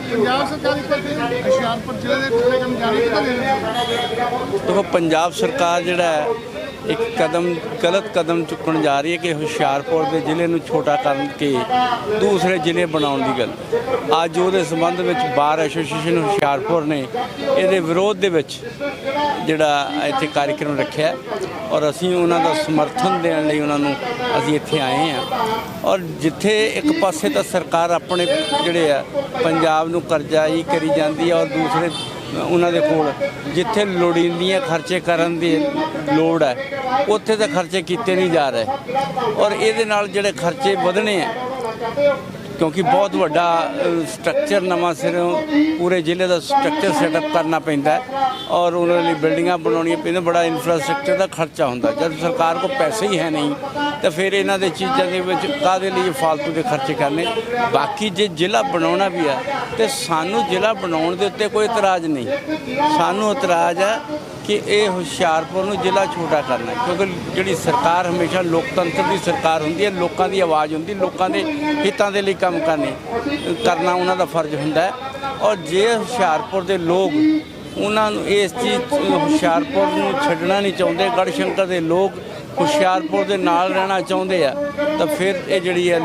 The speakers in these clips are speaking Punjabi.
ਪੰਜਾਬ ਸਰਕਾਰ ਇੱਕ ਪਾਸੇ ਹੁਸ਼ਿਆਰਪੁਰ ਜ਼ਿਲ੍ਹੇ ਦੇ ਟੁਕੜੇ ਕੰਮ ਜਾਰੀ ਕਿੱਦਾਂ ਦੇਖੋ, ਪੰਜਾਬ ਸਰਕਾਰ ਜਿਹੜਾ ਹੈ ਇੱਕ ਕਦਮ, ਗਲਤ ਕਦਮ ਚੁੱਕਣ ਜਾ ਰਹੀ ਹੈ ਕਿ ਹੁਸ਼ਿਆਰਪੁਰ ਦੇ ਜ਼ਿਲ੍ਹੇ ਨੂੰ ਛੋਟਾ ਕਰਨ ਕੇ ਦੂਸਰੇ ਜ਼ਿਲ੍ਹੇ ਬਣਾਉਣ ਦੀ ਗੱਲ। ਅੱਜ ਉਹਦੇ ਸੰਬੰਧ ਵਿੱਚ ਬਾਰ ਐਸੋਸੀਏਸ਼ਨ ਹੁਸ਼ਿਆਰਪੁਰ ਨੇ ਇਹਦੇ ਵਿਰੋਧ ਦੇ ਵਿੱਚ ਜਿਹੜਾ ਇੱਥੇ ਕਾਰਜਕ੍ਰਮ ਰੱਖਿਆ ਔਰ ਅਸੀਂ ਉਹਨਾਂ ਦਾ ਸਮਰਥਨ ਦੇਣ ਲਈ ਉਹਨਾਂ ਨੂੰ ਅਸੀਂ ਇੱਥੇ ਆਏ ਹਾਂ। ਔਰ ਜਿੱਥੇ ਇੱਕ ਪਾਸੇ ਤਾਂ ਸਰਕਾਰ ਆਪਣੇ ਜਿਹੜੇ ਆ, ਪੰਜਾਬ ਨੂੰ ਕਰਜ਼ਾ ਹੀ ਕਰੀ ਜਾਂਦੀ ਹੈ ਔਰ ਦੂਸਰੇ ਉਹਨਾਂ ਦੇ ਕੋਲ, ਜਿੱਥੇ ਲੋੜੀਂਦੀਆਂ ਖਰਚੇ ਕਰਨ ਦੀ ਲੋੜ ਹੈ, ਉੱਥੇ ਤਾਂ ਖਰਚੇ ਕੀਤੇ ਨਹੀਂ ਜਾ ਰਹੇ। ਔਰ ਇਹਦੇ ਨਾਲ ਜਿਹੜੇ ਖਰਚੇ ਵਧਣੇ ਆ ਕਿਉਂਕਿ ਬਹੁਤ ਵੱਡਾ ਸਟਰਕਚਰ ਨਵਾਂ ਸਿਰੋਂ ਪੂਰੇ ਜ਼ਿਲ੍ਹੇ ਦਾ ਸਟਰਕਚਰ ਸੈਟਅਪ ਕਰਨਾ ਪੈਂਦਾ ਹੈ ਔਰ ਉਹਨਾਂ ਲਈ ਬਿਲਡਿੰਗਾਂ ਬਣਾਉਣੀਆਂ ਪੈਂਦੀਆਂ, ਬੜਾ ਇਨਫਰਾਸਟ੍ਰਕਚਰ ਦਾ ਖਰਚਾ ਹੁੰਦਾ। ਜਦ ਸਰਕਾਰ ਕੋਲ ਪੈਸੇ ਹੀ ਹੈ ਨਹੀਂ, ਤਾਂ ਫਿਰ ਇਹਨਾਂ ਦੇ ਚੀਜ਼ਾਂ ਦੇ ਵਿੱਚ ਕਾਦੇ ਲਈ ਫालतू ਦੇ ਖਰਚੇ ਕਰਨੇ? ਬਾਕੀ ਜੇ ਜ਼ਿਲ੍ਹਾ ਬਣਾਉਣਾ ਵੀ ਹੈ, ਤੇ ਸਾਨੂੰ ਜ਼ਿਲ੍ਹਾ ਬਣਾਉਣ ਦੇ ਉੱਤੇ ਕੋਈ ਇਤਰਾਜ਼ ਨਹੀਂ। ਸਾਨੂੰ ਇਤਰਾਜ਼ ਹੈ ਕਿ ਇਹ ਹੁਸ਼ਿਆਰਪੁਰ ਨੂੰ ਜ਼ਿਲ੍ਹਾ ਛੋਟਾ ਕਰਨਾ ਕਿਉਂਕਿ ਜਿਹੜੀ ਸਰਕਾਰ ਹਮੇਸ਼ਾ ਲੋਕਤੰਤਰ ਦੀ ਸਰਕਾਰ ਹੁੰਦੀ ਹੈ, ਲੋਕਾਂ ਦੀ ਆਵਾਜ਼ ਹੁੰਦੀ, ਲੋਕਾਂ ਦੇ ਹਿੱਤਾਂ ਦੇ ਲਈ ਕੰਮ ਕਰਨੇ, ਕਰਨਾ ਉਹਨਾਂ ਦਾ ਫਰਜ਼ ਹੁੰਦਾ ਹੈ। ਔਰ ਜੇ ਹੁਸ਼ਿਆਰਪੁਰ ਦੇ ਲੋਕ ਉਹਨਾਂ ਨੂੰ ਇਸ ਚੀਜ਼ ਹੁਸ਼ਿਆਰਪੁਰ ਨੂੰ ਛੱਡਣਾ ਨਹੀਂ ਚਾਹੁੰਦੇ ਗੜਸ਼ੰਕਰ ਦੇ ਲੋਕ ਹੁਸ਼ਿਆਰਪੁਰ ਦੇ ਨਾਲ ਰਹਿਣਾ ਚਾਹੁੰਦੇ ਆ, ਤਾਂ ਫਿਰ ਇਹ ਜਿਹੜੀ ਹੈ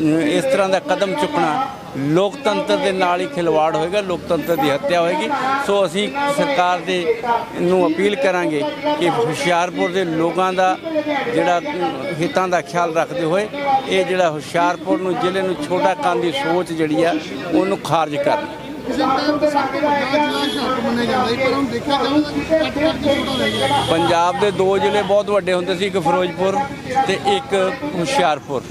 ਇਸ ਤਰ੍ਹਾਂ ਦਾ ਕਦਮ ਚੁੱਕਣਾ ਲੋਕਤੰਤਰ ਦੇ ਨਾਲ ਹੀ ਖਿਲਵਾੜ ਹੋਏਗਾ, ਲੋਕਤੰਤਰ ਦੀ ਹੱਤਿਆ ਹੋਏਗੀ। ਸੋ ਅਸੀਂ ਸਰਕਾਰ ਦੇ ਨੂੰ ਅਪੀਲ ਕਰਾਂਗੇ ਕਿ ਹੁਸ਼ਿਆਰਪੁਰ ਦੇ ਲੋਕਾਂ ਦਾ ਜਿਹੜਾ ਹਿੱਤਾਂ ਦਾ ਖਿਆਲ ਰੱਖਦੇ ਹੋਏ ਇਹ ਜਿਹੜਾ ਹੁਸ਼ਿਆਰਪੁਰ ਨੂੰ, ਜ਼ਿਲ੍ਹੇ ਨੂੰ ਛੋਟਾ ਕਰਨ ਦੀ ਸੋਚ ਜਿਹੜੀ ਆ, ਉਹਨੂੰ ਖਾਰਜ ਕਰਨ। ਕਿਸੇ ਟਾਈਮ ਤੇ ਸਭ ਜ਼ਿਲ੍ਹਾ ਹੁਸ਼ਿਆਰਪੁਰ ਮੰਨਿਆ ਜਾਂਦਾ ਸੀ, ਪਰ ਹੁਣ ਦੇਖਿਆ ਜਾਊਗਾ ਕਿ ਕੱਟ ਕੱਟ ਕੇ ਛੋਟਾ ਰਹਿ ਗਿਆ ਪੰਜਾਬ ਦੇ ਦੋ ਜ਼ਿਲ੍ਹੇ ਬਹੁਤ ਵੱਡੇ ਹੁੰਦੇ ਸੀ, ਇੱਕ ਫਿਰੋਜ਼ਪੁਰ ਤੇ ਇੱਕ ਹੁਸ਼ਿਆਰਪੁਰ।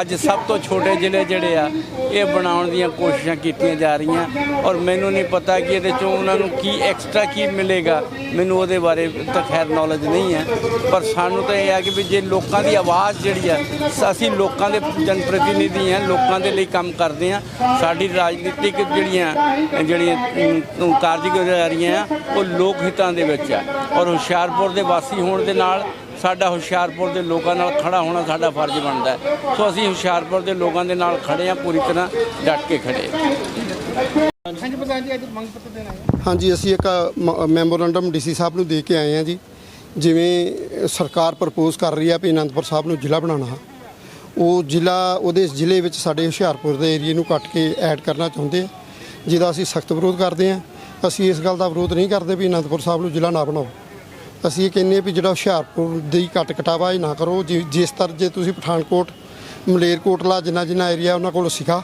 ਅੱਜ ਸਭ ਤੋਂ ਛੋਟੇ ਜ਼ਿਲ੍ਹੇ ਜਿਹੜੇ ਆ, ਇਹ ਬਣਾਉਣ ਦੀਆਂ ਕੋਸ਼ਿਸ਼ਾਂ ਕੀਤੀਆਂ ਜਾ ਰਹੀਆਂ। ਔਰ ਮੈਨੂੰ ਨਹੀਂ ਪਤਾ ਕਿ ਇਹਦੇ ਚੋਂ ਉਹਨਾਂ ਨੂੰ ਕੀ ਐਕਸਟਰਾ ਕੀ ਮਿਲੇਗਾ, ਮੈਨੂੰ ਉਹਦੇ ਬਾਰੇ ਤਾਂ ਖੈਰ ਨੌਲੇਜ ਨਹੀਂ ਹੈ। ਪਰ ਸਾਨੂੰ ਤਾਂ ਇਹ ਆ ਕਿ ਵੀ ਜੇ ਲੋਕਾਂ ਦੀ ਆਵਾਜ਼ ਜਿਹੜੀ ਆ ਅਸੀਂ ਲੋਕਾਂ ਦੇ ਜਨਪ੍ਰਤੀਨਿਧੀ ਹਾਂ ਲੋਕਾਂ ਦੇ ਲਈ ਕੰਮ ਕਰਦੇ ਹਾਂ ਸਾਡੀ ਰਾਜਨੀਤਿਕ ਜਿਹੜੀਆਂ ਜਿਹੜੀਆਂ ਕਾਰਜਗੁਜ਼ਾਰੀਆਂ ਆ ਉਹ ਲੋਕ ਹਿੱਤਾਂ ਦੇ ਵਿੱਚ ਆ। ਔਰ ਹੁਸ਼ਿਆਰਪੁਰ ਦੇ ਵਾਸੀ ਹੋਣ ਦੇ ਨਾਲ ਸਾਡਾ ਹੁਸ਼ਿਆਰਪੁਰ ਦੇ ਲੋਕਾਂ ਨਾਲ ਖੜਾ ਹੋਣਾ ਸਾਡਾ ਫਰਜ਼ ਬਣਦਾ ਹੈ। ਸੋ ਅਸੀਂ ਹੁਸ਼ਿਆਰਪੁਰ ਦੇ ਲੋਕਾਂ ਦੇ ਨਾਲ ਖੜੇ ਆ ਪੂਰੀ ਤਰ੍ਹਾਂ ਡਟ ਕੇ ਖੜੇ ਹਾਂ ਹਾਂਜੀ ਪ੍ਰਧਾਨ ਜੀ ਅੱਜ ਮੰਗ ਪੱਤਰ ਦੇਣਾ ਹੈ। ਹਾਂਜੀ ਅਸੀਂ ਇੱਕ ਮ- ਮੈਮੋਰੰਡਮ ਡੀਸੀ ਸਾਹਿਬ ਨੂੰ ਦੇ ਕੇ ਆਏ ਹਾਂ ਜੀ। ਜਿਵੇਂ ਸਰਕਾਰ ਪ੍ਰਪੋਜ਼ ਕਰ ਰਹੀ ਹੈ ਵੀ ਅਨੰਦਪੁਰ ਸਾਹਿਬ ਨੂੰ ਜ਼ਿਲ੍ਹਾ ਬਣਾਉਣਾ ਉਹ ਜ਼ਿਲ੍ਹਾ ਉਹਦੇ ਜ਼ਿਲ੍ਹੇ ਵਿੱਚ ਸਾਡੇ ਹੁਸ਼ਿਆਰਪੁਰ ਦੇ ਏਰੀਏ ਨੂੰ ਕੱਟ ਕੇ ਐਡ ਕਰਨਾ ਚਾਹੁੰਦੇ ਆ। ਜਿਹਦਾ ਅਸੀਂ ਸਖਤ ਵਿਰੋਧ ਕਰਦੇ ਹਾਂ, ਅਸੀਂ ਇਸ ਗੱਲ ਦਾ ਵਿਰੋਧ ਨਹੀਂ ਕਰਦੇ ਵੀ ਅਨੰਦਪੁਰ ਸਾਹਿਬ ਨੂੰ ਜ਼ਿਲ੍ਹਾ ਨਾ ਬਣਾਓ। ਅਸੀਂ ਇਹ ਕਹਿੰਦੇ ਹਾਂ ਵੀ ਜਿਹੜਾ ਹੁਸ਼ਿਆਰਪੁਰ ਦੀ ਕੱਟ ਕਟਾਵਾ ਇਹ ਨਾ ਕਰੋ, ਜਿ- ਜਿਸ ਤਰ੍ਹਾਂ ਜੇ ਤੁਸੀਂ ਪਠਾਨਕੋਟ ਮਲੇਰਕੋਟਲਾ ਜਿੰਨਾ ਜਿੰਨਾ ਏਰੀਆ ਉਹਨਾਂ ਕੋਲ ਸਿਖਾ,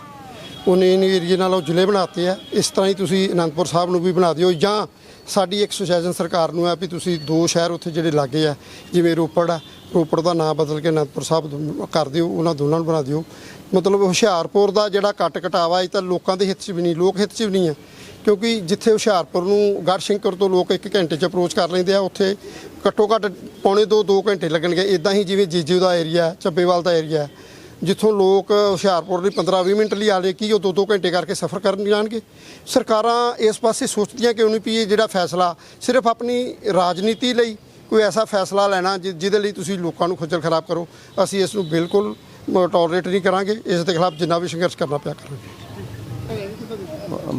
ਉਹਨੇ ਇਹਨੇ ਏਰੀਏ ਨਾਲ ਉਹ ਜ਼ਿਲ੍ਹੇ ਬਣਾਤੇ ਆ, ਇਸ ਤਰ੍ਹਾਂ ਹੀ ਤੁਸੀਂ ਅਨੰਦਪੁਰ ਸਾਹਿਬ ਨੂੰ ਵੀ ਬਣਾ ਦਿਓ ਜਾਂ ਸਾਡੀ ਇੱਕ ਸੁਜੈਸ਼ਨ ਸਰਕਾਰ ਨੂੰ ਹੈ ਵੀ ਤੁਸੀਂ ਦੋ ਸ਼ਹਿਰ ਉੱਥੇ ਜਿਹੜੇ ਲਾਗੇ ਆ, ਜਿਵੇਂ ਰੋਪੜ ਆ, ਰੋਪੜ ਦਾ ਨਾਮ ਬਦਲ ਕੇ ਅਨੰਦਪੁਰ ਸਾਹਿਬ ਕਰ ਦਿਓ, ਉਹਨਾਂ ਦੋਨਾਂ ਨੂੰ ਬਣਾ ਦਿਓ। ਮਤਲਬ ਹੁਸ਼ਿਆਰਪੁਰ ਦਾ ਜਿਹੜਾ ਕੱਟ ਕਟਾਵਾ ਇਹ ਤਾਂ ਲੋਕਾਂ ਦੇ ਹਿੱਤ 'ਚ ਵੀ ਨਹੀਂ, ਲੋਕ ਹਿੱਤ 'ਚ ਵੀ ਨਹੀਂ ਹੈ ਕਿਉਂਕਿ ਜਿੱਥੇ ਹੁਸ਼ਿਆਰਪੁਰ ਨੂੰ ਗੜਸ਼ੰਕਰ ਤੋਂ ਲੋਕ 1 ਘੰਟੇ 'ਚ ਅਪਰੋਚ ਕਰ ਲੈਂਦੇ ਆ, ਉੱਥੇ ਘੱਟੋ ਘੱਟ ਪੌਣੇ 2 2 ਘੰਟੇ ਲੱਗਣਗੇ। ਇਦਾਂ ਹੀ ਜਿਵੇਂ ਜੀਜੂ ਦਾ ਏਰੀਆ ਚੱਬੇਵਾਲ ਦਾ ਏਰੀਆ ਜਿੱਥੋਂ ਲੋਕ ਹੁਸ਼ਿਆਰਪੁਰ ਲਈ 15-20 ਮਿੰਟ ਲਈ ਆਲੇ ਕੀ ਉਹ 2-2 ਘੰਟੇ ਕਰਕੇ ਸਫ਼ਰ ਕਰਨ ਜਾਣਗੇ ਸਰਕਾਰਾਂ ਇਸ ਪਾਸੇ ਸੋਚਦੀਆਂ ਕਿਉਂ ਨਹੀਂ ਵੀ ਇਹ ਜਿਹੜਾ ਫੈਸਲਾ ਸਿਰਫ ਆਪਣੀ ਰਾਜਨੀਤੀ ਲਈ ਕੋਈ ਐਸਾ ਫੈਸਲਾ ਲੈਣਾ ਜਿ- ਜਿਹਦੇ ਲਈ ਤੁਸੀਂ ਲੋਕਾਂ ਨੂੰ ਖੱਜਲ ਖਰਾਬ ਕਰੋ ਅਸੀਂ ਇਸ ਨੂੰ ਬਿਲਕੁਲ ਟੋਲਰੇਟ ਨਹੀਂ ਕਰਾਂਗੇ ਇਸ ਦੇ ਖਿਲਾਫ ਜਿੰਨਾ ਵੀ ਸੰਘਰਸ਼ ਕਰਨਾ ਪਿਆ ਕਰਾਂਗੇ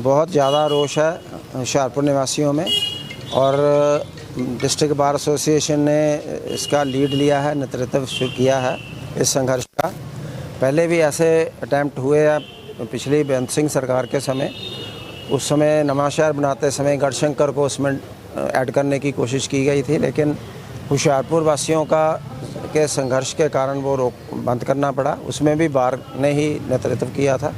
बहुत ज़्यादा रोष है हुशियारपुर निवासियों में और डिस्ट्रिक्ट बार एसोसिएशन ने इसका लीड लिया है नेतृत्व शुरू किया है इस संघर्ष का पहले भी ऐसे अटैम्प्ट हुए हैं पिछली बेअंत सिंह सरकार के समय। उस समय नवा शहर बनाते समय गढ़शंकर को उसमें ऐड करने की कोशिश की गई थी, लेकिन होशियारपुर वासियों का, के संघर्ष के कारण वो रोक, बंद करना पड़ा। उसमें भी बार ने ही नेतृत्व किया था।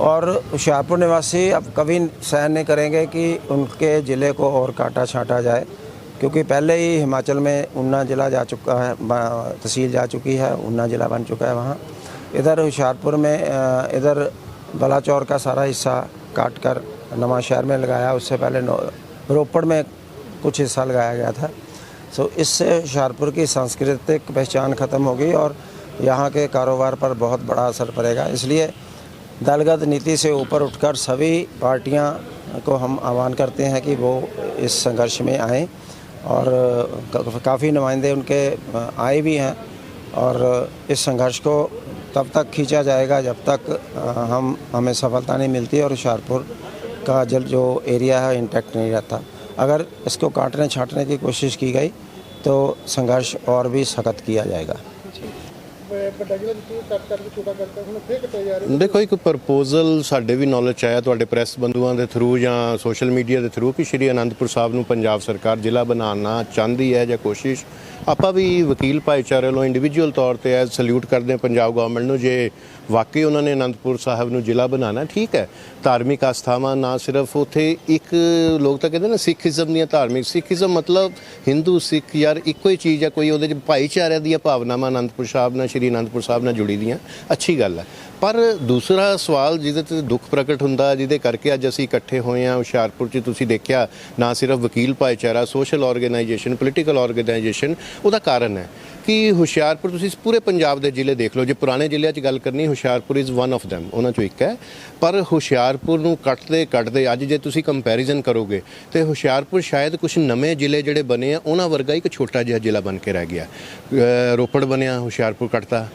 और हुशियारपुर निवासी अब कभी सहन नहीं करेंगे कि उनके ज़िले को और काटा छाटा जाए, क्योंकि पहले ही हिमाचल में ऊना ज़िला जा चुका है तहसील जा चुकी है, ऊना ज़िला बन चुका है वहाँ। इधर हुशियारपुर में इधर बलाचौर का सारा हिस्सा काट कर नवा शहर में लगाया। उससे पहले रोपड़ में कुछ हिस्सा लगाया गया था। सो इससे हुशियारपुर की सांस्कृतिक पहचान ख़त्म होगी और यहाँ के कारोबार पर बहुत बड़ा असर पड़ेगा। इसलिए दलगत नीति से ऊपर उठकर सभी पार्टियाँ को हम आह्वान करते हैं कि वो इस संघर्ष में आएँ और काफ़ी नुमाइंदे उनके आए भी हैं और इस संघर्ष को तब तक खींचा जाएगा जब तक हम, हमें सफलता नहीं मिलती और होशियारपुर का जल जो एरिया है इंटैक्ट नहीं रहता। अगर इसको काटने छाटने की कोशिश की गई तो संघर्ष और भी सख्त किया जाएगा। ਵੱਡਾ ਜ਼ਿਲ੍ਹਾ ਜਿੱਥੇ ਕੱਟ ਕਰਕੇ ਛੋਟਾ ਕਰਤਾ, ਹੁਣ ਫੇਰ ਕੱਟਿਆ ਜਾ ਰਿਹਾ ਦੇਖੋ, ਇੱਕ ਪ੍ਰਪੋਜ਼ਲ ਸਾਡੇ ਵੀ ਨੌਲੇਜ 'ਚ ਆਇਆ, ਤੁਹਾਡੇ ਪ੍ਰੈਸ ਬੰਦੂਆਂ ਦੇ ਥਰੂ ਜਾਂ ਸੋਸ਼ਲ ਮੀਡੀਆ ਦੇ ਥਰੂ ਕਿ ਸ਼੍ਰੀ ਅਨੰਦਪੁਰ ਸਾਹਿਬ ਨੂੰ ਪੰਜਾਬ ਸਰਕਾਰ ਜ਼ਿਲ੍ਹਾ ਬਣਾਉਣਾ ਚਾਹੁੰਦੀ ਹੈ ਜਾਂ ਕੋਸ਼ਿਸ਼। ਆਪਾਂ ਵੀ ਵਕੀਲ ਭਾਈਚਾਰੇ ਵੱਲੋਂ ਇੰਡੀਵਿਜੂਅਲ ਤੌਰ ਤੇ ਐ ਸਲੂਟ ਕਰਦੇ ਹਾਂ ਪੰਜਾਬ ਗਵਰਨਮੈਂਟ ਨੂੰ, ਜੇ ਵਾਕਈ ਉਹਨਾਂ ਨੇ ਅਨੰਦਪੁਰ ਸਾਹਿਬ ਨੂੰ ਜ਼ਿਲ੍ਹਾ ਬਣਾਉਣਾ, ਠੀਕ ਹੈ। ਧਾਰਮਿਕ ਆਸਥਾਵਾਂ ਨਾ ਸਿਰਫ ਉੱਥੇ ਇੱਕ ਲੋਕ ਤਾਂ ਕਹਿੰਦੇ ਨਾ ਸਿੱਖੀਜ਼ਮ ਦੀਆਂ ਧਾਰਮਿਕ ਸਿੱਖੀਜ਼ਮ ਮਤਲਬ ਹਿੰਦੂ ਸਿੱਖ ਯਾਰ ਇੱਕੋ ਹੀ ਚੀਜ਼ ਹੈ, ਕੋਈ ਉਹਦੇ ਚ ਭਾਈਚਾਰੇ ਦੀਆਂ ਭਾਵਨਾਵਾਂ ਅਨੰਦਪੁਰ ਸਾਹਿਬ ਨਾਲ, ਸ਼੍ਰੀ ਅਨੰਦਪੁਰ ਸਾਹਿਬ ਨਾਲ ਜੁੜੀ ਦੀਆਂ। ਅੱਛੀ ਗੱਲ ਹੈ। ਪਰ ਦੂਸਰਾ ਸਵਾਲ ਜਿਹਦੇ ਤੇ ਦੁੱਖ ਪ੍ਰਗਟ ਹੁੰਦਾ, ਜਿਹਦੇ ਕਰਕੇ ਅੱਜ ਅਸੀਂ ਇਕੱਠੇ ਹੋਏ ਹਾਂ, ਹੁਸ਼ਿਆਰਪੁਰ 'ਚ ਤੁਸੀਂ ਦੇਖਿਆ, ਨਾ ਸਿਰਫ ਵਕੀਲ ਭਾਈਚਾਰਾ, ਸੋਸ਼ਲ ਆਰਗੇਨਾਈਜੇਸ਼ਨ, ਪੋਲੀਟੀਕਲ ਆਰਗੇਨਾਈਜੇਸ਼ਨ, ਉਹਦਾ ਕਾਰਨ ਹੈ ਕਿ ਹੁਸ਼ਿਆਰਪੁਰ, ਤੁਸੀਂ ਪੂਰੇ ਪੰਜਾਬ ਦੇ ਜ਼ਿਲ੍ਹੇ ਦੇਖ ਲਓ, ਜੇ ਪੁਰਾਣੇ ਜ਼ਿਲ੍ਹਿਆਂ 'ਚ ਗੱਲ ਕਰਨੀ, Hoshiarpur is one of them, ਉਹਨਾਂ 'ਚੋਂ ਇੱਕ ਹੈ। ਪਰ ਹੁਸ਼ਿਆਰਪੁਰ ਨੂੰ ਕੱਟਦੇ ਕੱਟਦੇ, ਅੱਜ ਜੇ ਤੁਸੀਂ ਕੰਪੈਰੀਜ਼ਨ ਕਰੋਗੇ, ਤੇ ਹੁਸ਼ਿਆਰਪੁਰ ਸ਼ਾਇਦ ਕੁਝ ਨਵੇਂ ਜ਼ਿਲ੍ਹੇ ਜਿਹੜੇ ਬਣੇ ਆ, ਉਹਨਾਂ ਵਰਗਾ ਇੱਕ ਛੋਟਾ ਜਿਹਾ ਜ਼ਿਲ੍ਹਾ ਬਣ ਕੇ ਰਹਿ ਗਿਆ। ਰੋਪੜ ਬਣਿਆ, ਹੁਸ਼ਿਆਰਪੁਰ ਕੱਟਦਾ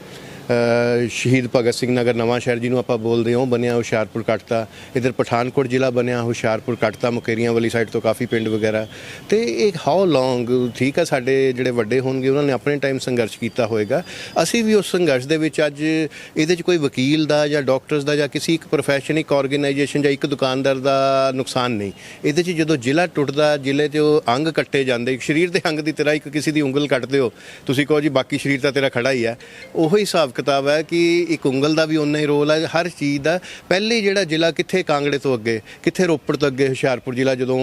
ਸ਼ਹੀਦ ਭਗਤ ਸਿੰਘ ਨਗਰ ਨਵਾਂ ਸ਼ਹਿਰ ਜਿਹਨੂੰ ਆਪਾਂ ਬੋਲਦੇ ਹਾਂ, ਉਹ ਬਣਿਆ ਹੁਸ਼ਿਆਰਪੁਰ ਕੱਟਤਾ। ਇਧਰ ਪਠਾਨਕੋਟ ਜ਼ਿਲ੍ਹਾ ਬਣਿਆ ਹੁਸ਼ਿਆਰਪੁਰ ਕੱਟਤਾ, ਮੁਕੇਰੀਆਂ ਵਾਲੀ ਸਾਈਡ ਤੋਂ ਕਾਫੀ ਪਿੰਡ ਵਗੈਰਾ। ਤੇ ਇਹ ਹਾਊ ਲੌਂਗ ਠੀਕ ਆ, ਸਾਡੇ ਜਿਹੜੇ ਵੱਡੇ ਹੋਣਗੇ, ਉਹਨਾਂ ਨੇ ਆਪਣੇ ਟਾਈਮ ਸੰਘਰਸ਼ ਕੀਤਾ ਹੋਵੇਗਾ ਅਸੀਂ ਵੀ ਉਸ ਸੰਘਰਸ਼ ਦੇ ਵਿੱਚ ਅੱਜ ਇਹਦੇ 'ਚ ਕੋਈ ਵਕੀਲ ਦਾ ਜਾਂ ਡਾਕਟਰਸ ਦਾ ਜਾਂ ਕਿਸੇ ਇੱਕ ਪ੍ਰੋਫੈਸ਼ਨ ਇੱਕ ਆਰਗੇਨਾਈਜੇਸ਼ਨ ਜਾਂ ਇੱਕ ਦੁਕਾਨਦਾਰ ਦਾ ਨੁਕਸਾਨ ਨਹੀਂ। ਇਹਦੇ 'ਚ ਜਦੋਂ ਜ਼ਿਲ੍ਹਾ ਟੁੱਟਦਾ, ਜ਼ਿਲ੍ਹੇ 'ਚ ਉਹ ਅੰਗ ਕੱਟੇ ਜਾਂਦੇ, ਇੱਕ ਸਰੀਰ ਦੇ ਅੰਗ ਦੀ ਤਰ੍ਹਾਂ ਇੱਕ ਕਿਸੇ ਦੀ ਉਂਗਲ ਕੱਟਦੇ ਹੋ। ਤੁਸੀਂ ਕਹੋ ਜੀ, ਬਾਕੀ ਸਰੀਰ ਤਾਂ ਤੇਰਾ ਖੜਾ ਹੀ ਹੈ ਉਹੀ ਹਿਸਾਬ ਕਿਤਾਬ ਹੈ ਕਿ ਇੱਕ ਉਂਗਲ ਦਾ ਵੀ ਉਨਾ ਹੀ ਰੋਲ ਹੈ ਹਰ ਚੀਜ਼ ਦਾ। ਪਹਿਲੇ ਜਿਹੜਾ ਜ਼ਿਲ੍ਹਾ ਕਿੱਥੇ ਕਾਂਗੜੇ ਤੋਂ ਅੱਗੇ ਕਿੱਥੇ ਰੋਪੜ ਤੋਂ ਅੱਗੇ ਹੁਸ਼ਿਆਰਪੁਰ ਜ਼ਿਲ੍ਹਾ ਜਦੋਂ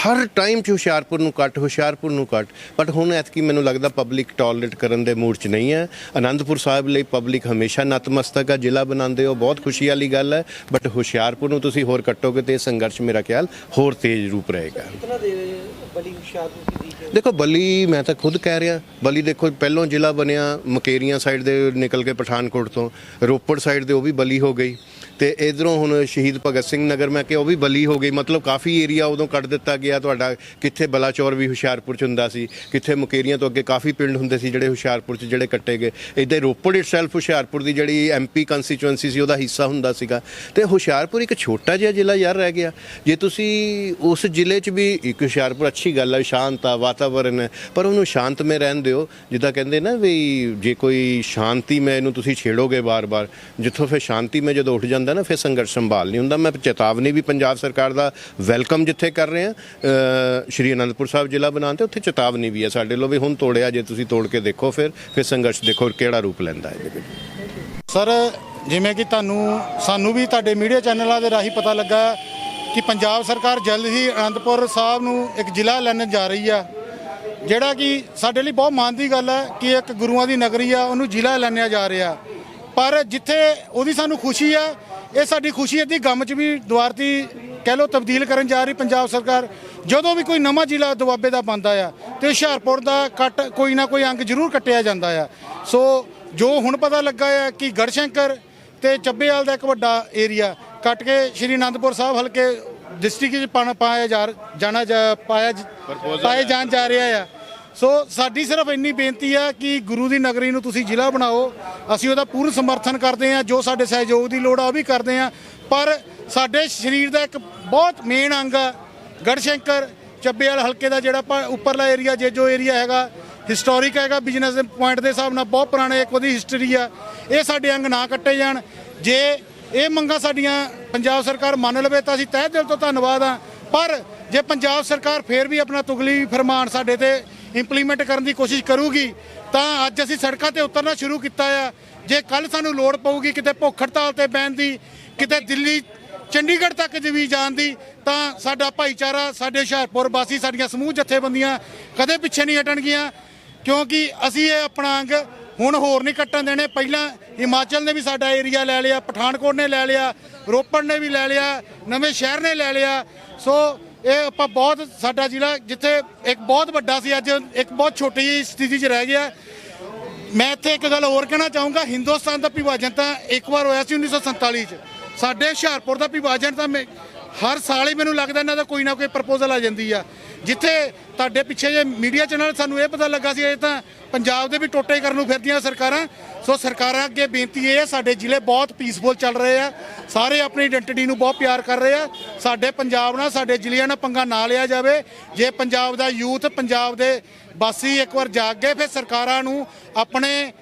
ਹਰ ਟਾਈਮ 'ਚ ਹੁਸ਼ਿਆਰਪੁਰ ਨੂੰ ਕੱਟ ਹੁਸ਼ਿਆਰਪੁਰ ਨੂੰ ਕੱਟ। ਬਟ ਹੁਣ ਐਤਕੀ ਮੈਨੂੰ ਲੱਗਦਾ ਪਬਲਿਕ ਟੋਲਰੇਟ ਕਰਨ ਦੇ ਮੂਡ 'ਚ ਨਹੀਂ ਹੈ। ਆਨੰਦਪੁਰ ਸਾਹਿਬ ਲਈ ਪਬਲਿਕ ਹਮੇਸ਼ਾ ਨਤਮਸਤਕ ਹੈ ਜ਼ਿਲ੍ਹਾ ਬਣਾਉਂਦੇ ਹੋ ਬਹੁਤ ਖੁਸ਼ੀ ਵਾਲੀ ਗੱਲ ਹੈ। ਬਟ ਹੁਸ਼ਿਆਰਪੁਰ ਨੂੰ ਤੁਸੀਂ ਹੋਰ ਕੱਟੋਗੇ ਤੇ ਇਹ ਸੰਘਰਸ਼ ਮੇਰਾ ਖਿਆਲ ਹੋਰ ਤੇਜ਼ ਰੂਪ ਰਹੇਗਾ। ਦੇਖੋ ਬਲੀ ਮੈਂ ਤਾਂ ਖੁਦ ਕਹਿ ਰਿਹਾ। ਬਲੀ ਦੇਖੋ ਪਹਿਲੋਂ ਜ਼ਿਲ੍ਹਾ ਬਣਿਆ ਮਕੇਰੀਆਂ ਸਾਈਡ ਦੇ ਨਿਕਲ ਕੇ ਪਠਾਨਕੋਟ ਤੋਂ। ਰੋਪੜ ਸਾਈਡ ਦੇ ਉਹ ਵੀ ਬਲੀ ਹੋ ਗਈ। ਤੇ ਇਧਰੋਂ ਹੁਣ ਸ਼ਹੀਦ ਭਗਤ ਸਿੰਘ ਨਗਰ, ਮੈਂ ਕਿ ਉਹ ਵੀ ਬਲੀ ਹੋ ਗਈ। ਮਤਲਬ ਕਾਫੀ ਏਰੀਆ ਉਦੋਂ ਕੱਢ ਦਿੱਤਾ ਗਿਆ ਤੁਹਾਡਾ, ਕਿੱਥੇ ਬਲਾਚੌਰ ਵੀ ਹੁਸ਼ਿਆਰਪੁਰ ਚ ਹੁੰਦਾ ਸੀ, ਕਿੱਥੇ ਮੁਕੇਰੀਆਂ ਤੋਂ ਅੱਗੇ ਕਾਫੀ ਪਿੰਡ ਹੁੰਦੇ ਸੀ ਜਿਹੜੇ ਹੁਸ਼ਿਆਰਪੁਰ ਚ ਜਿਹੜੇ ਕੱਟੇ ਗਏ। ਇਦਾਂ ਰੋਪੜ ਇਟਸੈਲਫ ਹੁਸ਼ਿਆਰਪੁਰ ਦੀ ਜਿਹੜੀ ਐਮਪੀ ਕੰਸਟੀਚੁਐਂਸੀ ਸੀ, ਉਹਦਾ ਹਿੱਸਾ ਹੁੰਦਾ ਸੀਗਾ। ਤੇ ਹੁਸ਼ਿਆਰਪੁਰ ਇੱਕ ਛੋਟਾ ਜਿਹਾ ਜ਼ਿਲ੍ਹਾ ਯਾਰ ਰਹਿ ਗਿਆ। ਜੇ ਤੁਸੀਂ ਉਸ ਜ਼ਿਲ੍ਹੇ 'ਚ ਵੀ, ਇੱਕ ਹੁਸ਼ਿਆਰਪੁਰ ਅੱਛੀ ਗੱਲ ਹੈ ਸ਼ਾਂਤ ਆ, ਵਾਤਾਵਰਨ ਹੈ ਪਰ ਉਹਨੂੰ ਸ਼ਾਂਤਮਈ ਰਹਿਣ ਦਿਓ। ਜਿੱਦਾਂ ਕਹਿੰਦੇ ਨਾ ਵੀ ਜੇ ਕੋਈ ਸ਼ਾਂਤੀ ਮੈਂ ਇਹਨੂੰ ਤੁਸੀਂ ਛੇੜੋਗੇ ਬਾਰ-ਬਾਰ, ਜਿੱਥੋਂ ਫਿਰ ਸ਼ਾਂਤੀ ਮੈਂ ਜਦੋਂ ਉੱਠ ਜਾਂਦਾ ਨਾ, ਫਿਰ ਸੰਘਰਸ਼ ਸੰਭਾਲ ਨਹੀਂ ਹੁੰਦਾ। ਮੈਂ ਚੇਤਾਵਨੀ ਵੀ ਪੰਜਾਬ ਸਰਕਾਰ ਦਾ ਵੈਲਕਮ ਜਿੱਥੇ ਕਰ ਰਹੇ ਆ ਸ਼੍ਰੀ ਅਨੰਦਪੁਰ ਸਾਹਿਬ ਜ਼ਿਲ੍ਹਾ ਬਣਾਉਣ ਤੇ ਉੱਥੇ ਚੇਤਾਵਨੀ ਵੀ ਹੈ ਸਾਡੇ ਲੋ ਵੀ ਹੁਣ ਤੋੜਿਆ, ਜੇ ਤੁਸੀਂ ਤੋੜ ਕੇ ਦੇਖੋ ਫਿਰ ਫਿਰ ਸੰਘਰਸ਼ ਦੇਖੋ ਕਿਹੜਾ ਰੂਪ ਲੈਂਦਾ ਹੈ ਇਹਦੇ ਵਿੱਚ। ਸਰ, ਜਿਵੇਂ ਕਿ ਤੁਹਾਨੂੰ, ਸਾਨੂੰ ਵੀ ਤੁਹਾਡੇ ਮੀਡੀਆ ਚੈਨਲਾਂ ਦੇ ਰਾਹੀਂ ਪਤਾ ਲੱਗਾ ਕਿ ਪੰਜਾਬ ਸਰਕਾਰ ਜਲਦ ਹੀ ਅਨੰਦਪੁਰ ਸਾਹਿਬ ਨੂੰ ਇੱਕ ਜ਼ਿਲ੍ਹਾ ਲੈਣ ਜਾ ਰਹੀ ਆ ਜਿਹੜਾ ਕਿ ਸਾਡੇ ਲਈ ਬਹੁਤ ਮਾਣ ਦੀ ਗੱਲ ਹੈ ਕਿ ਇੱਕ ਗੁਰੂਆਂ ਦੀ ਨਗਰੀ ਆ, ਉਹਨੂੰ ਜ਼ਿਲ੍ਹਾ ਲੈਣਿਆ ਜਾ ਰਿਹਾ। ਪਰ ਜਿੱਥੇ ਉਹਦੀ ਸਾਨੂੰ ਖੁਸ਼ੀ ਆ ਇਹ ਸਾਡੀ ਖੁਸ਼ੀ ਇਹਦੀ ਗਮ 'ਚ ਵੀ ਦੁਆਰਤੀ ਕਹਿ ਲਓ ਤਬਦੀਲ ਕਰਨ ਜਾ ਰਹੀ ਪੰਜਾਬ ਸਰਕਾਰ। ਜਦੋਂ ਵੀ ਕੋਈ ਨਵਾਂ ਜ਼ਿਲ੍ਹਾ ਦੁਆਬੇ ਦਾ ਬਣਦਾ ਆ ਤੇ ਹੁਸ਼ਿਆਰਪੁਰ ਦਾ ਕੱਟ ਕੋਈ ਨਾ ਕੋਈ ਅੰਗ ਜ਼ਰੂਰ ਕੱਟਿਆ ਜਾਂਦਾ ਆ। ਸੋ ਜੋ ਹੁਣ ਪਤਾ ਲੱਗਾ ਆ ਕਿ ਗੜਸ਼ੰਕਰ ਤੇ ਚੱਬੇਵਾਲ ਦਾ ਇੱਕ ਵੱਡਾ ਏਰੀਆ ਕੱਟ ਕੇ ਸ਼੍ਰੀ ਅਨੰਦਪੁਰ ਸਾਹਿਬ ਹਲਕੇ ਡਿਸਟ੍ਰਿਕਟ ਵਿੱਚ ਪਾਣਾ ਪਾਇਆ ਜਾ ਜਾਣਾ ਜਾ- ਪਾਇਆ ਪਾਏ ਜਾਣ ਜਾ ਰਿਹਾ ਆ। ਸੋ ਸਾਡੀ ਸਿਰਫ ਇੰਨੀ ਬੇਨਤੀ ਆ ਕਿ ਗੁਰੂ ਦੀ ਨਗਰੀ ਨੂੰ ਤੁਸੀਂ ਜ਼ਿਲ੍ਹਾ ਬਣਾਓ। ਅਸੀਂ ਉਹਦਾ ਪੂਰਨ ਸਮਰਥਨ ਕਰਦੇ ਹਾਂ, ਜੋ ਸਾਡੇ ਸਹਿਯੋਗ ਦੀ ਲੋੜ ਆ ਉਹ ਵੀ ਕਰਦੇ ਹਾਂ। ਪਰ ਸਾਡੇ ਸਰੀਰ ਦਾ ਇੱਕ ਬਹੁਤ ਮੇਨ ਅੰਗ ਆ, ਗੜਸ਼ੰਕਰ ਚੱਬੇਵਾਲ ਹਲਕੇ ਦਾ ਜਿਹੜਾ ਉੱਪਰਲਾ ਏਰੀਆ ਜੇ ਜੋ ਏਰੀਆ ਹੈਗਾ ਹਿਸਟੋਰਿਕ ਹੈਗਾ ਬਿਜ਼ਨਸ ਦੇ ਪੁਆਇੰਟ ਦੇ ਹਿਸਾਬ ਨਾਲ ਬਹੁਤ ਪੁਰਾਣੇ ਇੱਕ ਉਹਦੀ ਹਿਸਟਰੀ ਆ। ਇਹ ਸਾਡੇ ਅੰਗ ਨਾ ਕੱਟੇ ਜਾਣ। ਜੇ ਇਹ ਮੰਗਾਂ ਸਾਡੀਆਂ ਪੰਜਾਬ ਸਰਕਾਰ ਮੰਨ ਲਵੇ ਤਾਂ ਅਸੀਂ ਤਹਿ ਦਿਲ ਤੋਂ ਧੰਨਵਾਦ ਆ ਪਰ ਜੇ ਪੰਜਾਬ ਸਰਕਾਰ ਫੇਰ ਵੀ ਆਪਣਾ ਤੁਗਲੀ ਫਰਮਾਨ ਸਾਡੇ ਤੇ ਇੰਪਲੀਮੈਂਟ ਕਰਨ ਦੀ ਕੋਸ਼ਿਸ਼ ਕਰੂਗੀ, ਤਾਂ ਅੱਜ ਅਸੀਂ ਸੜਕਾਂ ਤੇ ਉਤਰਨਾ ਸ਼ੁਰੂ ਕੀਤਾ ਆ। ਜੇ ਕੱਲ ਸਾਨੂੰ ਲੋੜ ਪਊਗੀ ਕਿਤੇ ਭੁੱਖ ਹੜਤਾਲ ਤੇ ਬਹਿਣ ਦੀ, ਕਿਤੇ ਦਿੱਲੀ, ਚੰਡੀਗੜ੍ਹ ਤੱਕ ਜੇ ਵੀ ਜਾਣ ਦੀ, ਤਾਂ ਸਾਡਾ ਭਾਈਚਾਰਾ, ਸਾਡੇ ਹੁਸ਼ਿਆਰਪੁਰ ਵਾਸੀ, ਸਾਡੀਆਂ ਸਮੂਹ ਜਥੇਬੰਦੀਆਂ ਕਦੇ ਪਿੱਛੇ ਨਹੀਂ ਹਟਣਗੀਆਂ ਕਿਉਂਕਿ ਅਸੀਂ ਇਹ ਆਪਣਾ ਅੰਗ ਹੁਣ ਹੋਰ ਨਹੀਂ ਕੱਟਣ ਦੇਣੇ। ਪਹਿਲਾਂ ਹਿਮਾਚਲ ਨੇ ਵੀ ਸਾਡਾ ਏਰੀਆ ਲੈ ਲਿਆ, ਪਠਾਨਕੋਟ ਨੇ ਲੈ ਲਿਆ, ਰੋਪੜ ਨੇ ਵੀ ਲੈ ਲਿਆ, ਨਵੇਂ ਸ਼ਹਿਰ ਨੇ ਲੈ ਲਿਆ। ਸੋ ਇਹ ਆਪਾਂ ਬਹੁਤ ਸਾਡਾ ਜ਼ਿਲ੍ਹਾ ਜਿੱਥੇ ਇੱਕ ਬਹੁਤ ਵੱਡਾ ਸੀ, ਅੱਜ ਇੱਕ ਬਹੁਤ ਛੋਟੀ ਜਿਹੀ ਸਥਿਤੀ 'ਚ ਰਹਿ ਗਿਆ। ਮੈਂ ਇੱਥੇ ਇੱਕ ਗੱਲ ਹੋਰ ਕਹਿਣਾ ਚਾਹੂੰਗਾ, ਹਿੰਦੁਸਤਾਨ ਦਾ ਵਿਭਾਜਨ ਤਾਂ ਇੱਕ ਵਾਰ ਹੋਇਆ ਸੀ 1947 'ਚ। ਸਾਡੇ ਹੁਸ਼ਿਆਰਪੁਰ ਦਾ ਵਿਭਾਜਨ ਤਾਂ ਮੈਂ- ਹਰ ਸਾਲ ਹੀ ਮੈਨੂੰ ਲੱਗਦਾ ਇਹਨਾਂ ਦਾ ਕੋਈ ਨਾ ਕੋਈ ਪ੍ਰਪੋਜ਼ਲ ਆ ਜਾਂਦੀ ਆ। ਜਿੱਥੇ ਤੁਹਾਡੇ ਪਿੱਛੇ ਜੇ ਮੀਡੀਆ ਚੈਨਲ ਸਾਨੂੰ ਇਹ ਪਤਾ ਲੱਗਾ ਸੀ, ਇਹ ਤਾਂ ਪੰਜਾਬ ਦੇ ਵੀ ਟੋਟੇ ਕਰਨ ਨੂੰ ਫਿਰਦੀਆਂ ਸਰਕਾਰਾਂ। ਸੋ ਸਰਕਾਰਾਂ ਅੱਗੇ ਬੇਨਤੀ ਇਹ ਹੈ, ਸਾਡੇ ਜ਼ਿਲ੍ਹੇ ਬਹੁਤ ਪੀਸਫੁਲ ਚੱਲ ਰਹੇ ਆ। ਸਾਰੇ ਆਪਣੀ ਆਇਡੈਂਟੀਟੀ ਨੂੰ ਬਹੁਤ ਪਿਆਰ ਕਰ ਰਹੇ ਆ। ਸਾਡੇ ਪੰਜਾਬ ਨਾਲ, ਸਾਡੇ ਜ਼ਿਲ੍ਹਿਆਂ ਨਾਲ ਪੰਗਾ ਨਾ ਲਿਆ ਜਾਵੇ। ਜੇ ਪੰਜਾਬ ਦਾ ਯੂਥ, ਪੰਜਾਬ ਦੇ ਵਾਸੀ ਇੱਕ ਵਾਰ ਜਾਗ ਗਏ, ਫਿਰ ਸਰਕਾਰਾਂ ਨੂੰ ਆਪਣੇ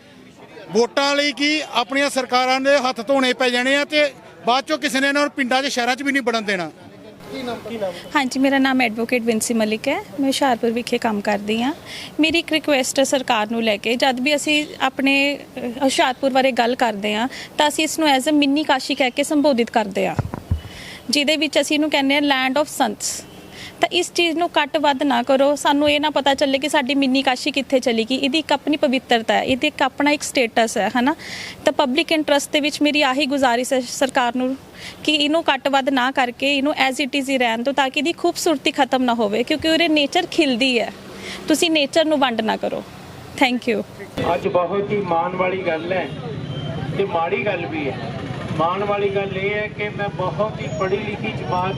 ਵੋਟਾਂ ਲਈ ਕੀ ਆਪਣੀਆਂ ਸਰਕਾਰਾਂ ਦੇ ਹੱਥ ਧੋਣੇ ਪੈ ਜਾਣੇ ਆ ਤੇ ਬਾਅਦ ਚੋਂ ਕਿਸੇ ਨੇ ਇਹਨਾਂ ਨੂੰ ਪਿੰਡਾਂ 'ਚ ਸ਼ਹਿਰਾਂ 'ਚ ਵੀ ਨਹੀਂ ਵੜਨ ਦੇਣਾ। ਹਾਂਜੀ ਮੇਰਾ ਨਾਮ ਐਡਵੋਕੇਟ ਵਿੰਸੀ ਮਲਿਕ ਹੈ। ਮੈਂ ਹੁਸ਼ਿਆਰਪੁਰ ਵਿਖੇ ਕੰਮ ਕਰਦੀ ਹਾਂ। ਮੇਰੀ ਇੱਕ ਰਿਕੁਐਸਟ ਹੈ ਸਰਕਾਰ ਨੂੰ ਲੈ ਕੇ। ਜਦ ਵੀ ਅਸੀਂ ਆਪਣੇ ਅ, ਹੁਸ਼ਿਆਰਪੁਰ ਬਾਰੇ ਗੱਲ ਕਰਦੇ ਹਾਂ ਤਾਂ ਅਸੀਂ ਇਸ ਨੂੰ ਐਜ਼ ਅ ਮਿੰਨੀ ਕਾਸ਼ੀ ਕਹਿ ਕੇ ਸੰਬੋਧਿਤ ਕਰਦੇ ਹਾਂ। ਜਿਹਦੇ ਵਿੱਚ ਅਸੀਂ ਇਹਨੂੰ ਕਹਿੰਦੇ ਹਾਂ ਲੈਂਡ ਆਫ ਸੰਤਸ ਤਾਂ ਇਸ ਚੀਜ਼ ਨੂੰ ਕੱਟ ਵੱਧ ਨਾ ਕਰੋ। ਸਾਨੂੰ ਇਹ ਨਾ ਪਤਾ ਚੱਲੇ ਕਿ ਸਾਡੀ ਮਿੰਨੀ ਕਾਸ਼ੀ ਕਿੱਥੇ ਚਲੀ ਗਈ। ਇਹਦੀ ਇੱਕ ਆਪਣੀ ਪਵਿੱਤਰਤਾ ਹੈ। ਇਹਦੀ ਇੱਕ ਆਪਣਾ ਇੱਕ ਸਟੇਟਸ ਹੈ, ਹਨਾ? ਤਾਂ ਪਬਲਿਕ ਇੰਟਰਸਟ ਦੇ ਵਿੱਚ ਮੇਰੀ ਆਹੀ ਗੁਜ਼ਾਰਿਸ਼ ਹੈ ਸਰਕਾਰ ਨੂੰ ਕਿ ਇਹਨੂੰ ਕੱਟ ਵੱਧ ਨਾ ਕਰਕੇ ਇਹਨੂੰ ਐਜ਼ ਇਟ ਇਜ਼ ਹੀ ਰਹਿਣ ਦਿਓ ਤਾਂ ਕਿ ਇਹਦੀ ਖੂਬਸੂਰਤੀ ਖਤਮ ਨਾ ਹੋਵੇ, ਕਿਉਂਕਿ ਉਹਦੇ ਨੇਚਰ ਖਿਲਦੀ ਹੈ। ਤੁਸੀਂ ਨੇਚਰ ਨੂੰ ਵੰਡ ਨਾ ਕਰੋ। ਥੈਂਕ ਯੂ ਅੱਜ ਬਹੁਤ ਹੀ ਮਾਣ ਵਾਲੀ ਗੱਲ ਹੈ ਤੇ ਮਾੜੀ ਗੱਲ ਵੀ ਹੈ। ਮਾਣ ਵਾਲੀ ਗੱਲ ਇਹ ਹੈ ਕਿ ਮੈਂ ਬਹੁਤ ਹੀ ਪੜ੍ਹੀ ਲਿਖੀ ਜਮਾਤ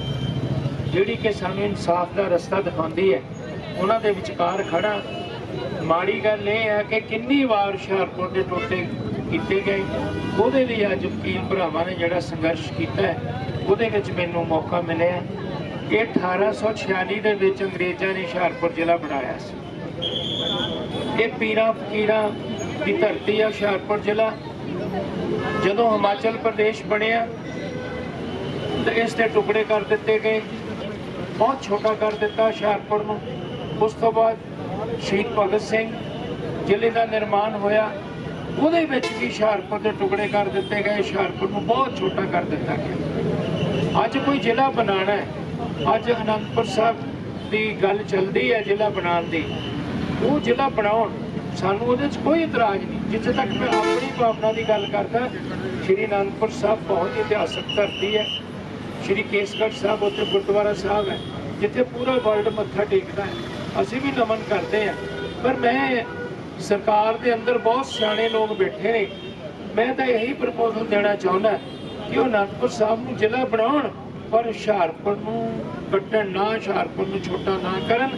ਜਿਹੜੀ ਕਿ ਸਾਨੂੰ ਇਨਸਾਫ ਦਾ ਰਸਤਾ ਦਿਖਾਉਂਦੀ ਹੈ, ਉਹਨਾਂ ਦੇ ਵਿਚਕਾਰ ਖੜਾ। ਮਾੜੀ ਗੱਲ ਇਹ ਹੈ ਕਿ ਕਿੰਨੀ ਵਾਰ ਹੁਸ਼ਿਆਰਪੁਰ ਦੇ ਟੋਟੇ ਕੀਤੇ ਗਏ। ਉਹਦੇ ਲਈ ਅੱਜ ਵਕੀਲ ਭਰਾਵਾਂ ਨੇ ਜਿਹੜਾ ਸੰਘਰਸ਼ ਕੀਤਾ ਹੈ, ਉਹਦੇ ਵਿੱਚ ਮੈਨੂੰ ਮੌਕਾ ਮਿਲਿਆ। ਕਿ 1846 ਦੇ ਵਿੱਚ ਅੰਗਰੇਜ਼ਾਂ ਨੇ ਹੁਸ਼ਿਆਰਪੁਰ ਜ਼ਿਲ੍ਹਾ ਬਣਾਇਆ ਸੀ। ਇਹ ਪੀਰਾਂ ਫਕੀਰਾਂ ਦੀ ਧਰਤੀ ਹੈ ਹੁਸ਼ਿਆਰਪੁਰ ਜ਼ਿਲ੍ਹਾ। ਜਦੋਂ ਹਿਮਾਚਲ ਪ੍ਰਦੇਸ਼ ਬਣਿਆ, ਤਾਂ ਇਸ ਦੇ ਟੁਕੜੇ ਕਰ ਦਿੱਤੇ ਗਏ। ਬਹੁਤ ਛੋਟਾ ਕਰ ਦਿੱਤਾ ਹੁਸ਼ਿਆਰਪੁਰ ਨੂੰ। ਉਸ ਤੋਂ ਬਾਅਦ ਸ਼ਹੀਦ ਭਗਤ ਸਿੰਘ ਜ਼ਿਲ੍ਹੇ ਦਾ ਨਿਰਮਾਣ ਹੋਇਆ। ਉਹਦੇ ਵਿੱਚ ਵੀ ਹੁਸ਼ਿਆਰਪੁਰ ਦੇ ਟੁਕੜੇ ਕਰ ਦਿੱਤੇ ਗਏ। ਹੁਸ਼ਿਆਰਪੁਰ ਨੂੰ ਬਹੁਤ ਛੋਟਾ ਕਰ ਦਿੱਤਾ ਗਿਆ। ਅੱਜ ਕੋਈ ਜ਼ਿਲ੍ਹਾ ਬਣਾਉਣਾ ਹੈ, ਅੱਜ ਅਨੰਦਪੁਰ ਸਾਹਿਬ ਦੀ ਗੱਲ ਚੱਲਦੀ ਹੈ ਜ਼ਿਲ੍ਹਾ ਬਣਾਉਣ ਦੀ। ਉਹ ਜ਼ਿਲ੍ਹਾ ਬਣਾਉਣ, ਸਾਨੂੰ ਉਹਦੇ 'ਚ ਕੋਈ ਇਤਰਾਜ਼ ਨਹੀਂ। ਜਿੱਥੇ ਤੱਕ ਮੈਂ ਆਪਣੀ ਭਾਵਨਾ ਦੀ ਗੱਲ ਕਰਦਾ, ਸ਼੍ਰੀ ਅਨੰਦਪੁਰ ਸਾਹਿਬ ਬਹੁਤ ਹੀ ਇਤਿਹਾਸਕ ਧਰਤੀ ਹੈ। ਸ਼੍ਰੀ ਕੇਸਗੜ੍ਹ ਸਾਹਿਬ, ਉੱਥੇ ਗੁਰਦੁਆਰਾ ਸਾਹਿਬ ਹੈ, ਜਿੱਥੇ ਪੂਰਾ ਵਰਲਡ ਮੱਥਾ ਟੇਕਦਾ ਹੈ। ਅਸੀਂ ਵੀ ਨਮਨ ਕਰਦੇ ਹਾਂ। ਪਰ ਮੈਂ ਸਰਕਾਰ ਦੇ ਅੰਦਰ ਬਹੁਤ ਸਿਆਣੇ ਲੋਕ ਬੈਠੇ ਨੇ। ਮੈਂ ਤਾਂ ਇਹੀ ਪ੍ਰਪੋਜ਼ਲ ਦੇਣਾ ਚਾਹੁੰਦਾ ਕਿ ਉਹ ਅਨੰਦਪੁਰ ਸਾਹਿਬ ਨੂੰ ਜ਼ਿਲ੍ਹਾ ਬਣਾਉਣ, ਪਰ ਹੁਸ਼ਿਆਰਪੁਰ ਨੂੰ ਕੱਟਣ ਨਾ, ਹੁਸ਼ਿਆਰਪੁਰ ਨੂੰ ਛੋਟਾ ਨਾ ਕਰਨ।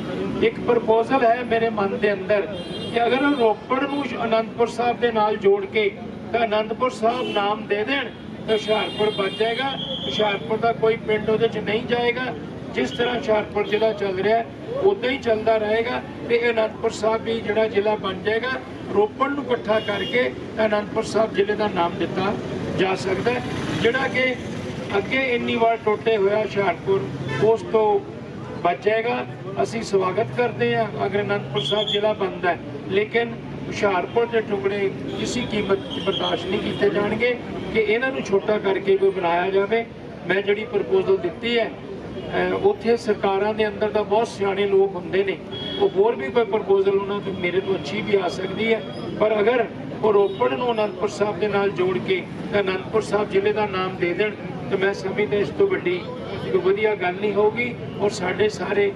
ਇੱਕ ਪ੍ਰਪੋਜ਼ਲ ਹੈ ਮੇਰੇ ਮਨ ਦੇ ਅੰਦਰ ਕਿ ਅਗਰ ਉਹ ਰੋਪੜ ਨੂੰ ਅਨੰਦਪੁਰ ਸਾਹਿਬ ਦੇ ਨਾਲ ਜੋੜ ਕੇ ਤਾਂ ਅਨੰਦਪੁਰ ਸਾਹਿਬ ਨਾਮ ਦੇ ਦੇਣ ਤਾਂ ਹੁਸ਼ਿਆਰਪੁਰ ਬਚ ਜਾਏਗਾ। ਹੁਸ਼ਿਆਰਪੁਰ ਦਾ ਕੋਈ ਪਿੰਡ ਉਹਦੇ 'ਚ ਨਹੀਂ ਜਾਏਗਾ। ਜਿਸ ਤਰ੍ਹਾਂ ਹੁਸ਼ਿਆਰਪੁਰ ਜ਼ਿਲ੍ਹਾ ਚੱਲ ਰਿਹਾ ਉਦਾਂ ਹੀ ਚੱਲਦਾ ਰਹੇਗਾ ਤੇ ਅਨੰਦਪੁਰ ਸਾਹਿਬ ਵੀ ਜਿਹੜਾ ਜ਼ਿਲ੍ਹਾ ਬਣ ਜਾਏਗਾ, ਰੋਪੜ ਨੂੰ ਇਕੱਠਾ ਕਰਕੇ ਅਨੰਦਪੁਰ ਸਾਹਿਬ ਜ਼ਿਲ੍ਹੇ ਦਾ ਨਾਮ ਦਿੱਤਾ ਜਾ ਸਕਦਾ ਜਿਹੜਾ ਕਿ ਅੱਗੇ ਇੰਨੀ ਵਾਰ ਟੁੱਟੇ ਹੋਇਆ ਹੁਸ਼ਿਆਰਪੁਰ, ਉਸ ਤੋਂ ਬਚ ਜਾਏਗਾ। ਅਸੀਂ ਸਵਾਗਤ ਕਰਦੇ ਹਾਂ, ਅਗਰ ਅਨੰਦਪੁਰ ਸਾਹਿਬ ਜ਼ਿਲ੍ਹਾ ਬਣਦਾ ਹੈ। ਲੇਕਿਨ ਹੁਸ਼ਿਆਰਪੁਰ ਦੇ ਟੁਕੜੇ ਕਿਸੇ ਕੀਮਤ 'ਤੇ ਬਰਦਾਸ਼ਤ ਨਹੀਂ ਕੀਤੇ ਜਾਣਗੇ ਕਿ ਇਹਨਾਂ ਨੂੰ ਛੋਟਾ ਕਰਕੇ ਕੋਈ ਬਣਾਇਆ ਜਾਵੇ। ਮੈਂ ਜਿਹੜੀ ਪ੍ਰਪੋਜ਼ਲ ਦਿੱਤੀ ਹੈ ਉੱਥੇ ਸਰਕਾਰਾਂ ਦੇ ਅੰਦਰ ਤਾਂ ਬਹੁਤ ਸਿਆਣੇ ਲੋਕ ਹੁੰਦੇ ਨੇ। ਉਹ ਹੋਰ ਵੀ ਕੋਈ ਪ੍ਰਪੋਜ਼ਲ ਉਹਨਾਂ ਤੋਂ ਮੇਰੇ ਤੋਂ ਅੱਛੀ ਵੀ ਆ ਸਕਦੀ ਹੈ। ਪਰ ਅਗਰ ਉਹ ਰੋਪੜ ਨੂੰ ਅਨੰਦਪੁਰ ਸਾਹਿਬ ਦੇ ਨਾਲ ਜੋੜ ਕੇ ਅਨੰਦਪੁਰ ਸਾਹਿਬ ਜ਼ਿਲ੍ਹੇ ਦਾ ਨਾਮ ਦੇ ਦੇਣ, ਤਾਂ ਮੈਂ ਸਮਝਦਾ ਇਸ ਤੋਂ ਵੱਡੀ ਕੋਈ ਵਧੀਆ ਗੱਲ ਨਹੀਂ ਹੋਊਗੀ। ਔਰ ਸਾਡੇ ਸਾਰੇ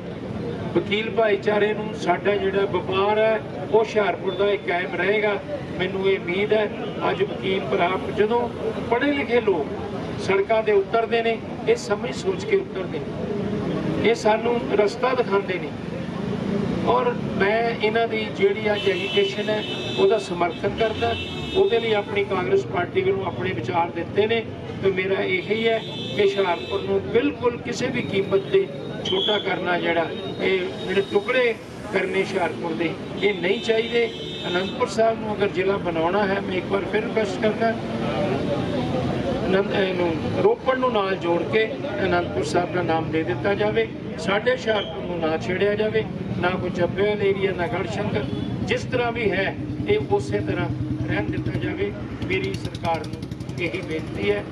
ਵਕੀਲ ਭਾਈਚਾਰੇ ਨੂੰ ਸਾਡਾ ਜਿਹੜਾ ਵਪਾਰ ਹੈ, ਉਹ ਹੁਸ਼ਿਆਰਪੁਰ ਦਾ ਇੱਕ ਕਾਇਮ ਰਹੇਗਾ। ਮੈਨੂੰ ਇਹ ਉਮੀਦ ਹੈ, ਅੱਜ ਵਕੀਲ ਭਰਾ ਜਦੋਂ ਪੜ੍ਹੇ ਲਿਖੇ ਲੋਕ ਸੜਕਾਂ ਤੇ ਉਤਰਦੇ ਨੇ, ਇਹ ਸਮਝ ਸੋਚ ਕੇ ਉਤਰਦੇ ਨੇ। ਇਹ ਸਾਨੂੰ ਰਸਤਾ ਦਿਖਾਉਂਦੇ ਨੇ। ਔਰ ਮੈਂ ਇਹਨਾਂ ਦੀ ਜਿਹੜੀ ਅੱਜ ਐਜੀਟੇਸ਼ਨ ਹੈ, ਉਹਦਾ ਸਮਰਥਨ ਕਰਦਾ। ਉਹਦੇ ਲਈ ਆਪਣੀ ਕਾਂਗਰਸ ਪਾਰਟੀ ਨੂੰ ਆਪਣੇ ਵਿਚਾਰ ਦਿੱਤੇ ਨੇ। ਤੇ ਮੇਰਾ ਇਹੀ ਹੈ ਕਿ ਹੁਸ਼ਿਆਰਪੁਰ ਨੂੰ ਬਿਲਕੁਲ ਕਿਸੇ ਵੀ ਕੀਮਤ ਤੇ ਛੋਟਾ ਕਰਨਾ ਜਿਹੜਾ ਇਹ ਜਿਹੜੇ ਟੁਕੜੇ ਕਰਨੇ ਹੁਸ਼ਿਆਰਪੁਰ ਦੇ, ਇਹ ਨਹੀਂ ਚਾਹੀਦੇ। ਅਨੰਦਪੁਰ ਸਾਹਿਬ ਨੂੰ ਅਗਰ ਜ਼ਿਲ੍ਹਾ ਬਣਾਉਣਾ ਹੈ, ਮੈਂ ਇੱਕ ਵਾਰ ਫਿਰ ਰਿਕਵੈਸਟ ਕਰਦਾ ਅਨੰਦ ਇਹਨੂੰ ਰੋਪੜ ਨੂੰ ਨਾਲ ਜੋੜ ਕੇ ਅਨੰਦਪੁਰ ਸਾਹਿਬ ਦਾ ਨਾਮ ਦੇ ਦਿੱਤਾ ਜਾਵੇ। ਸਾਡੇ ਹੁਸ਼ਿਆਰਪੁਰ ਨੂੰ ਨਾ ਛੇੜਿਆ ਜਾਵੇ, ਨਾ ਕੋਈ ਚੱਬੇਵਾਲ ਏਰੀਆ ਨਾ ਗੜਸ਼ੰਕਰ। ਜਿਸ ਤਰ੍ਹਾਂ ਵੀ ਹੈ, ਇਹ ਉਸੇ ਤਰ੍ਹਾਂ ਰਹਿਣ ਦਿੱਤਾ ਜਾਵੇ। ਮੇਰੀ ਸਰਕਾਰ ਨੂੰ ਇਹੀ ਬੇਨਤੀ ਹੈ